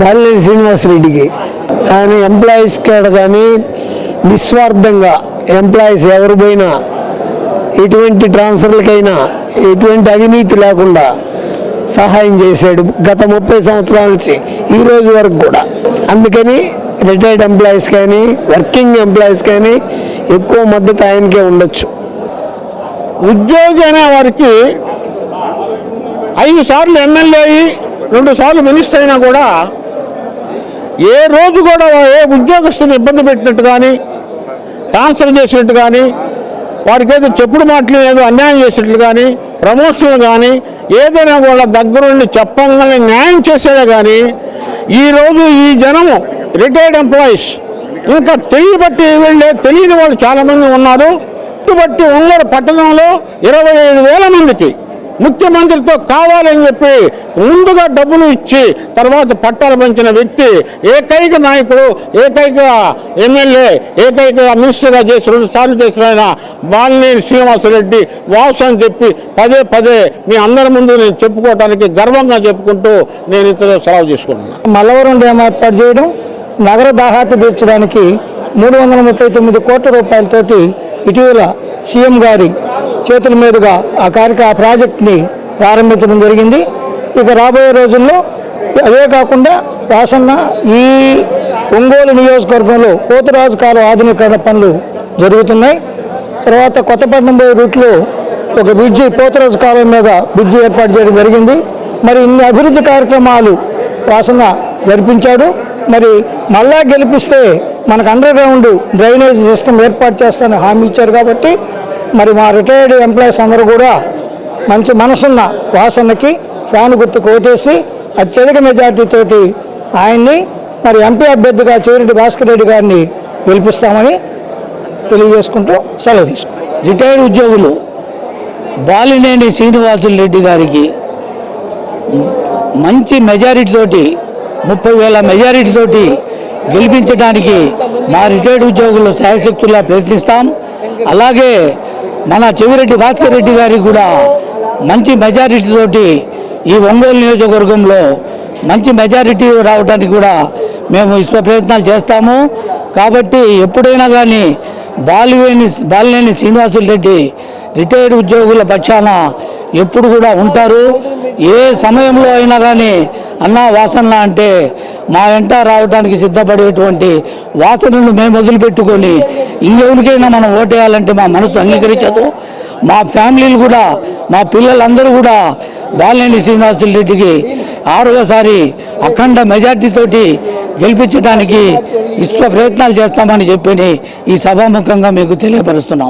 బాలినేని శ్రీనివాసరెడ్డికి. ఆయన ఎంప్లాయీస్ కాడ కానీ నిస్వార్థంగా ఎంప్లాయీస్ ఎవరు పోయినా ఎటువంటి ట్రాన్స్ఫర్లకైనా ఎటువంటి అవినీతి లేకుండా సహాయం చేశాడు గత ముప్పై సంవత్సరాల నుంచి ఈ రోజు వరకు కూడా. అందుకని రిటైర్డ్ ఎంప్లాయీస్ కానీ వర్కింగ్ ఎంప్లాయీస్ కానీ ఎక్కువ మద్దతు ఆయనకే ఉండొచ్చు. ఉద్యోగి అనే వారికి ఐదు సార్లు ఎమ్మెల్యే అయ్యి రెండు సార్లు మినిస్టర్ అయినా కూడా ఏ రోజు కూడా ఏ ఉద్యోగస్తుని ఇబ్బంది పెట్టినట్టు కానీ ట్రాన్స్ఫర్ చేసినట్టు కానీ వారికి ఏదో చెప్పుడు మాటలు ఏదో అన్యాయం చేసినట్లు కానీ ప్రమోషన్లు కానీ ఏదైనా కూడా దగ్గరుండి చెప్పగానే న్యాయం చేసేదే కానీ ఈరోజు ఈ జనము రిటైర్డ్ ఎంప్లాయీస్ ఇంకా తెలియబట్టి వెళ్ళే తెలియని వాళ్ళు చాలామంది ఉన్నారు. బట్టి ఒంగోలు పట్టణంలో ఇరవై ఐదు వేల మందికి ముఖ్యమంత్రితో కావాలని చెప్పి ముందుగా డబ్బులు ఇచ్చి తర్వాత పట్టాలు పంచిన వ్యక్తి ఏకైక నాయకుడు ఏకైక ఎమ్మెల్యే ఏకైక మినిస్టర్గా చేసి రెండు సార్లు చేసిన ఆయన బాలినేని శ్రీనివాసరెడ్డి వాసు అని చెప్పి పదే పదే మీ అందరి ముందు నేను చెప్పుకోవడానికి గర్వంగా చెప్పుకుంటూ నేను ఇంతలో సెలవు చేసుకుంటున్నాను మల్లవరం డ్యామ్ ఏర్పాటు చేయడం నగర దాహాత తీర్చడానికి మూడు వందల ముప్పై తొమ్మిది కోట్ల రూపాయలతోటి ఇటీవల సీఎం గారి చేతుల మీదుగా ఆ కార్యక్రమ ఆ ప్రాజెక్ట్ని ప్రారంభించడం జరిగింది. ఇక రాబోయే రోజుల్లో అదే కాకుండా వాసన్న ఈ ఒంగోలు నియోజకవర్గంలో పోతురాజు కాలం ఆధునీకరణ పనులు జరుగుతున్నాయి. తర్వాత కొత్తపట్నం పోయే రూట్లో ఒక బ్రిడ్జి పోతురాజు కాలం మీద బ్రిడ్జి ఏర్పాటు చేయడం జరిగింది. మరి ఇన్ని అభివృద్ధి కార్యక్రమాలు వాసన జరిపించాడు. మరి మళ్ళా గెలిపిస్తే మనకు అండర్ గ్రౌండ్ డ్రైనేజ్ సిస్టమ్ ఏర్పాటు చేస్తానని హామీ ఇచ్చారు కాబట్టి మరి మా రిటైర్డ్ ఎంప్లాయీస్ అందరూ కూడా మంచి మనసున్న వాసనకి ఫ్యాన్ గుర్తుకు ఓటేసి అత్యధిక మెజార్టీతోటి ఆయన్ని మరి ఎంపీ అభ్యర్థిగా చివరెడ్డి భాస్కర్ రెడ్డి గారిని గెలిపిస్తామని తెలియజేసుకుంటూ సెలవు తీసుకుంటాం రిటైర్డ్ ఉద్యోగులు బాలినేని శ్రీనివాసులు రెడ్డి గారికి మంచి మెజారిటీతోటి ముప్పై వేల మెజారిటీతోటి గెలిపించడానికి మా రిటైర్డ్ ఉద్యోగులు శాయశక్తులా ప్రయత్నిస్తాం. అలాగే మన చెవిరెడ్డి భాస్కర్ రెడ్డి గారికి కూడా మంచి మెజారిటీ తోటి ఈ ఒంగోలు నియోజకవర్గంలో మంచి మెజారిటీ రావడానికి కూడా మేము విశ్వ ప్రయత్నాలు చేస్తాము. కాబట్టి ఎప్పుడైనా కానీ బాలివేణి బాలినేని శ్రీనివాసులు రెడ్డి రిటైర్డ్ ఉద్యోగుల పక్షాన ఎప్పుడు కూడా ఉంటారు. ఏ సమయంలో అయినా కానీ అన్నా వాసన అంటే మా వెంట రావడానికి సిద్ధపడేటువంటి వాసనను మేము వదిలిపెట్టుకొని ఇంకెవరికైనా మనం ఓటేయాలంటే మా మనసు అంగీకరించదు. మా ఫ్యామిలీలు కూడా మా పిల్లలందరూ కూడా బాలినేని శ్రీనివాసులు రెడ్డికి ఆరవసారి అఖండ మెజార్టీతోటి గెలిపించడానికి విశ్వ ప్రయత్నాలు చేస్తామని చెప్పి ఈ సభాముఖంగా మీకు తెలియపరుస్తున్నాం.